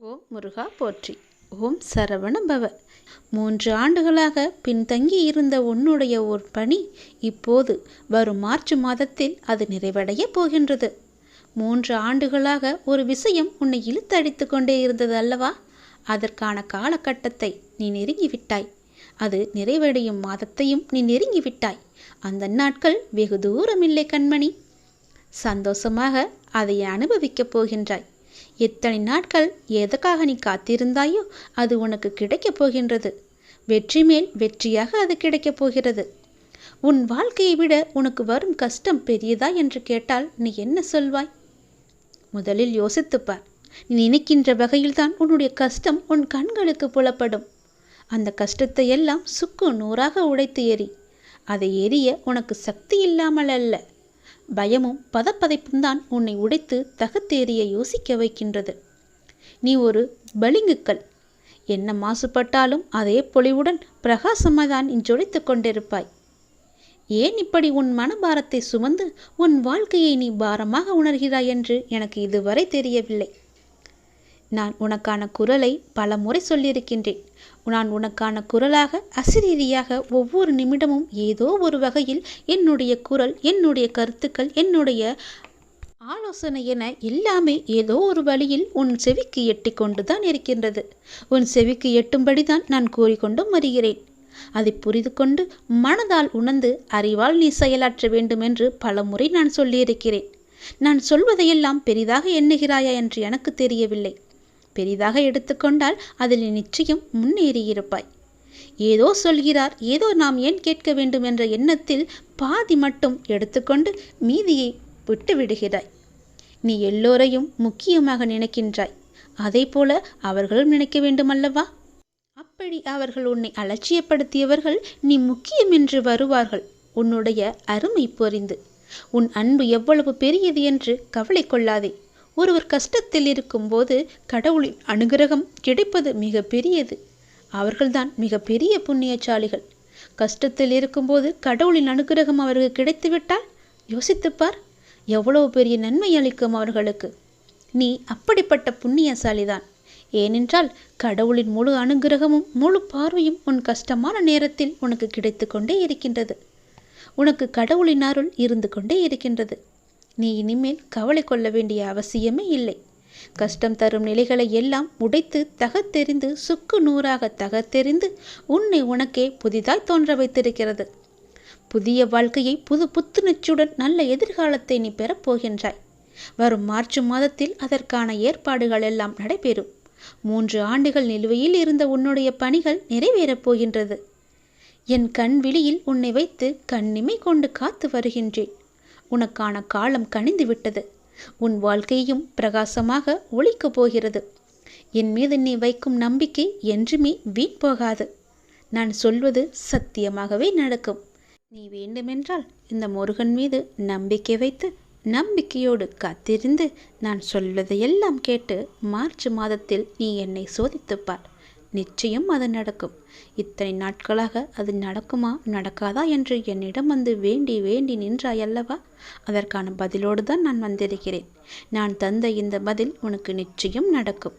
ஓம் முருகா போற்றி. ஓம் சரவண பவ மூன்று ஆண்டுகளாக பின்தங்கி இருந்த உன்னுடைய ஒரு பணி இப்போது வரும் மார்ச் மாதத்தில் அது நிறைவடைய போகின்றது. மூன்று ஆண்டுகளாக ஒரு விஷயம் உன்னை இழுத்தடித்து கொண்டே இருந்தது அல்லவா? அதற்கான காலகட்டத்தை நீ நெருங்கிவிட்டாய். அது நிறைவடையும் மாதத்தையும் நீ நெருங்கிவிட்டாய். அந்த நாட்கள் வெகு தூரமில்லை கண்மணி. சந்தோஷமாக அதை அனுபவிக்கப் போகின்றாய். எத்தனை நாட்கள் எதற்காக நீ காத்திருந்தாயோ அது உனக்கு கிடைக்கப் போகின்றது. வெற்றி மேல் வெற்றியாக அது கிடைக்கப் போகிறது. உன் வாழ்க்கையை விட உனக்கு வரும் கஷ்டம் பெரியதா என்று கேட்டால் நீ என்ன சொல்வாய்? முதலில் யோசித்துப்பார். நீ நினைக்கின்ற வகையில்தான் உன்னுடைய கஷ்டம் உன் கண்களுக்கு புலப்படும். அந்த கஷ்டத்தை எல்லாம் சுக்கு நூறாக உடைத்து எறி அதை எரிய உனக்கு சக்தி இல்லாமல் அல்ல. பயமும் பதப்பதைப்பும் தான் உன்னை உடைத்து தகத்தேறிய யோசிக்க வைக்கின்றது. நீ ஒரு பளிங்குக்கல். என்ன மாசுபட்டாலும் அதே பொலிவுடன் பிரகாசமாக தான் நீ ஜொலித்து கொண்டிருப்பாய். ஏன் இப்படி உன் மனபாரத்தை சுமந்து உன் வாழ்க்கையை நீ பாரமாக உணர்கிறாய் என்று எனக்கு இதுவரை தெரியவில்லை. நான் உனக்கான குரலை பல முறை சொல்லியிருக்கின்றேன். நான் உனக்கான குரலாக அசிரீதியாக ஒவ்வொரு நிமிடமும் ஏதோ ஒரு வகையில் என்னுடைய குரல் என்னுடைய கருத்துக்கள் என்னுடைய ஆலோசனை என எல்லாமே ஏதோ ஒரு வழியில் உன் செவிக்கு எட்டி கொண்டு தான் இருக்கின்றது. உன் செவிக்கு எட்டும்படி தான் நான் கூறிக்கொண்டும் வருகிறேன். அதை புரிந்து கொண்டு மனதால் உணர்ந்து அறிவால் நீ செயலாற்ற வேண்டும் என்று பல முறை நான் சொல்லியிருக்கிறேன். நான் சொல்வதையெல்லாம் பெரிதாக எண்ணுகிறாயா என்று எனக்கு தெரியவில்லை. பெரிதாக எடுத்துக்கொண்டால் அதில் நிச்சயம் முன்னேறியிருப்பாய். ஏதோ சொல்கிறார் ஏதோ நாம் ஏன் கேட்க வேண்டும் என்ற எண்ணத்தில் பாதி மட்டும் எடுத்துக்கொண்டு மீதியை விட்டு விடுகிறாய் நீ எல்லோரையும் முக்கியமாக நினைக்கின்றாய். அதே போல அவர்களும் நினைக்க வேண்டுமல்லவா? அப்படி அவர்கள் உன்னை அலட்சியப்படுத்தியவர்கள் நீ முக்கியம் என்று வருவார்கள். உன்னுடைய அருமை புரிந்து உன் அன்பு எவ்வளவு பெரியது என்று கவலை கொள்ளாதே. ஒருவர் கஷ்டத்தில் இருக்கும்போது கடவுளின் அனுகிரகம் கிடைப்பது மிக பெரியது அவர்கள்தான் மிக பெரிய புண்ணியசாலிகள். கஷ்டத்தில் இருக்கும்போது கடவுளின் அனுகிரகம் அவருக்கு கிடைத்துவிட்டால் யோசித்துப்பார் எவ்வளவு பெரிய நன்மை அளிக்கும் அவர்களுக்கு. நீ அப்படிப்பட்ட புண்ணியசாலிதான். ஏனென்றால் கடவுளின் முழு அனுகிரகமும் முழு பார்வையும் உன் கஷ்டமான நேரத்தில் உனக்கு கிடைத்து கொண்டே இருக்கின்றது. உனக்கு கடவுளின் அருள் இருந்து கொண்டே இருக்கின்றது. நீ இனிமேல் கவலை கொள்ள வேண்டிய அவசியமே இல்லை. கஷ்டம் தரும் நிலைகளை எல்லாம் உடைத்து தகத்தெறிந்து சுக்கு நூறாக தகத்தெறிந்து உன்னை உனக்கே புதிதாய் தோன்ற வைத்திருக்கிறது. புதிய வாழ்க்கையை புது புத்துணர்ச்சியுடன் நல்ல எதிர்காலத்தை நீ பெறப்போகின்றாய் வரும் மார்ச் மாதத்தில் அதற்கான ஏற்பாடுகள் எல்லாம் நடைபெறும். மூன்று ஆண்டுகள் நிலுவையில் இருந்த உன்னுடைய பணிகள் நிறைவேறப் போகின்றது. என் கண் விழியில் உன்னை வைத்து கண்ணிமை கொண்டு காத்து வருகின்றேன். உனக்கான காலம் கனிந்து விட்டது. உன் வாழ்க்கையும் பிரகாசமாக ஒழிக்கப் போகிறது. என் மீது நீ வைக்கும் நம்பிக்கை என்றுமே வீண் போகாது. நான் சொல்வது சத்தியமாகவே நடக்கும். நீ வேண்டுமென்றால் இந்த முருகன் மீது நம்பிக்கை வைத்து நம்பிக்கையோடு காத்திருந்து நான் சொல்வதையெல்லாம் கேட்டு மார்ச் மாதத்தில் நீ என்னை சோதித்துப்பார். நிச்சயம் அது நடக்கும். இத்தனை நாட்களாக அது நடக்குமா நடக்காதா என்று என்னிடம் வந்து வேண்டி வேண்டி நின்றாய் அல்லவா? அதற்கான பதிலோடு தான் நான் வந்திருக்கிறேன். நான் தந்த இந்த பதில் உனக்கு நிச்சயம் நடக்கும்.